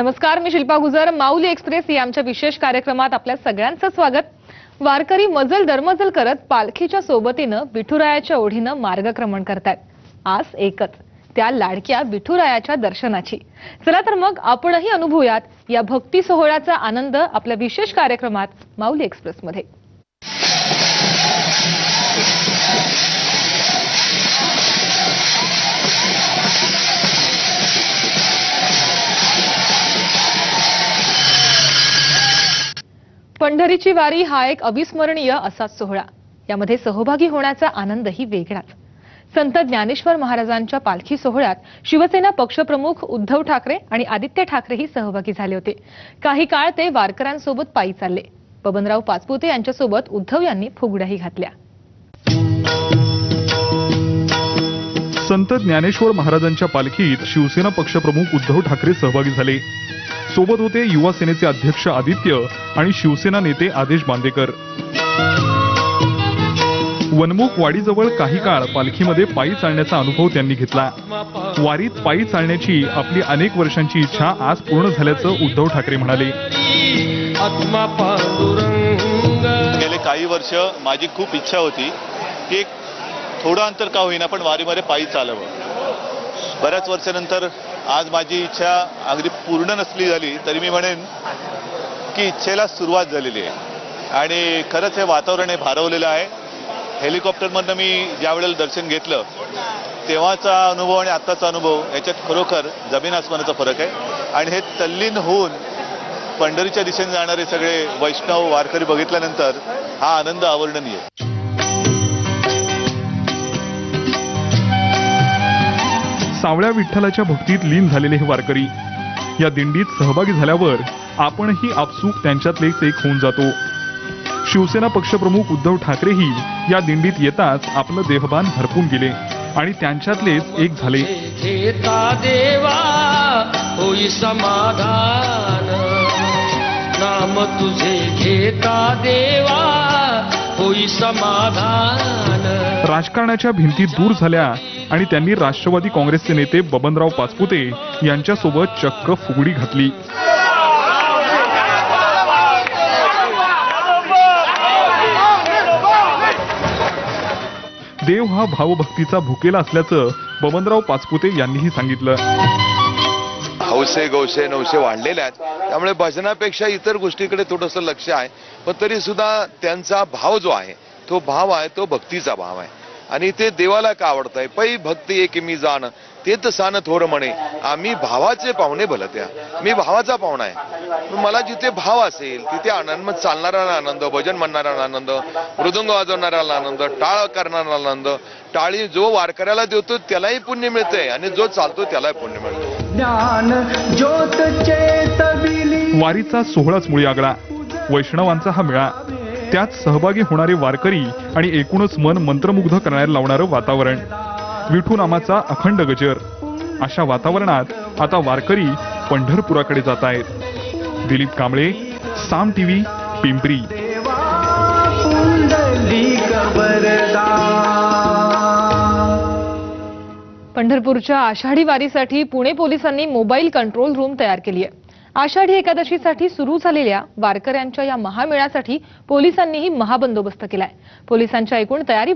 नमस्कार मी शिल्पा गुजर. माऊली एक्सप्रेस या आमच्या विशेष कार्यक्रमात आपल्या सगळ्यांचं स्वागत. वारकरी मजल दरमजल करत पालखीच्या सोबतीनं विठुरायाच्या ओढीनं मार्गक्रमण करतायत. आज एकच त्या लाडक्या विठुरायाच्या दर्शनाची. चला तर मग आपणही अनुभवूयात या भक्ती सोहळ्याचा आनंद आपल्या विशेष कार्यक्रमात माऊली एक्सप्रेसमध्ये. पंढरीची वारी हा एक अविस्मरणीय असाच सोहळा. यामध्ये सहभागी होण्याचा आनंदही वेगळाच. संत ज्ञानेश्वर महाराजांच्या पालखी सोहळ्यात शिवसेना पक्षप्रमुख उद्धव ठाकरे आणि आदित्य ठाकरेही सहभागी झाले होते. काही काळ ते वारकऱ्यांसोबत पायी चालले. बबनराव पाचपुते यांच्यासोबत उद्धव यांनी फुगड्याही घातल्या. संत ज्ञानेश्वर महाराजांच्या पालखीत शिवसेना पक्षप्रमुख उद्धव ठाकरे सहभागी झाले. सोबत होते युवा सेनेचे अध्यक्ष आदित्य आणि शिवसेना नेते आदेश बांदेकर. वनमुख वाडीजवळ काही काळ पालखीमध्ये पायी चालण्याचा अनुभव त्यांनी घेतला. वारीत पायी चालण्याची आपली अनेक वर्षांची इच्छा आज पूर्ण झाल्याचं उद्धव ठाकरे म्हणाले. आत्मा गेले काही वर्ष माझी खूप इच्छा होती की एक थोडं अंतर का होईना पण वारीमध्ये पायी चालावं. बऱ्याच वर्षानंतर आज माझी इच्छा अगदी पूर्ण नसली झाली तरी मी म्हणेन की इच्छेला सुरुवात झालेली आहे. आणि खरंच हे वातावरण हे भारवलेलं आहे. हेलिकॉप्टरमधनं मी ज्या वेळेला दर्शन घेतलं तेव्हाचा अनुभव आणि आत्ताचा अनुभव याच्यात खरोखर जमीन आसमानाचा फरक आहे. आणि हे तल्लीन होऊन पंढरीच्या दिशेने जाणारे सगळे वैष्णव वारकरी बघितल्यानंतर हा आनंद अवर्णनीय सावळ्या विठ्ठलाच्या भक्तीत लीन झालेले हे वारकरी. या दिंडीत सहभागी झाल्यावर आपणही आपसूक त्यांच्यातलेच एक होऊन जातो. शिवसेना पक्षप्रमुख उद्धव ठाकरेही या दिंडीत येताच आपलं देहभान हरपून गेले आणि त्यांच्यातलेच एक झाले. समाधान. नाम तुझे घेता देवा होई समाधान. राजकारणाच्या भिंती दूर झाल्या आणि त्यांनी राष्ट्रवादी काँग्रेसचे नेते बबनराव पाचपुते यांच्यासोबत चक्क फुगडी घातली. देव हा भावभक्तीचा भुकेला असल्याचं बबनराव पाचपुते यांनीही सांगितलं. हौसे गौसे नवसे वाढलेले आहेत. त्यामुळे भजनापेक्षा इतर गोष्टीकडे थोडंसं लक्ष आहे. पण तरी सुद्धा त्यांचा भाव जो आहे तो भाव आहे तो भक्तीचा भाव आहे. आणि ते देवाला का आवडत आहे पै भक्ती एक मी जाण ते तर सान थोर म्हणे. आम्ही भावाचे पाहुणे भलत्या. मी भावाचा पाहुणा आहे. मला जिथे भाव असेल तिथे आनंद मग चालणारा आनंद भजन म्हणणारा आनंद मृदुंग वाजवणारा आनंद टाळ करणारा आनंद टाळी जो वारकऱ्याला देतो त्यालाही पुण्य मिळतंय. आणि जो चालतो त्यालाही पुण्य मिळतं. ज्ञान ज्योत चेतविली वारीचा सोहळाच मुळी आगळा. वैष्णवांचा हा मेळा. त्यात सहभागी होणारे वारकरी आणि एकूणच मन मंत्रमुग्ध करणाऱ्या लावणारं वातावरण. विठू नामाचा अखंड गजर. अशा वातावरणात आता वारकरी पंढरपुराकडे जात आहेत. दिलीप कांबळे साम टीव्ही पिंपरी. पंढरपूरच्या आषाढी वारीसाठी पुणे पोलिसांनी मोबाईल कंट्रोल रूम तयार केली आहे. आषाढी एकादशीसाठी सुरू झालेल्या वारकऱ्यांच्या या महामेळ्यासाठी पोलिसांनीही महाबंदोबस्त केलाय. पोलिसांच्या एकूण तयारी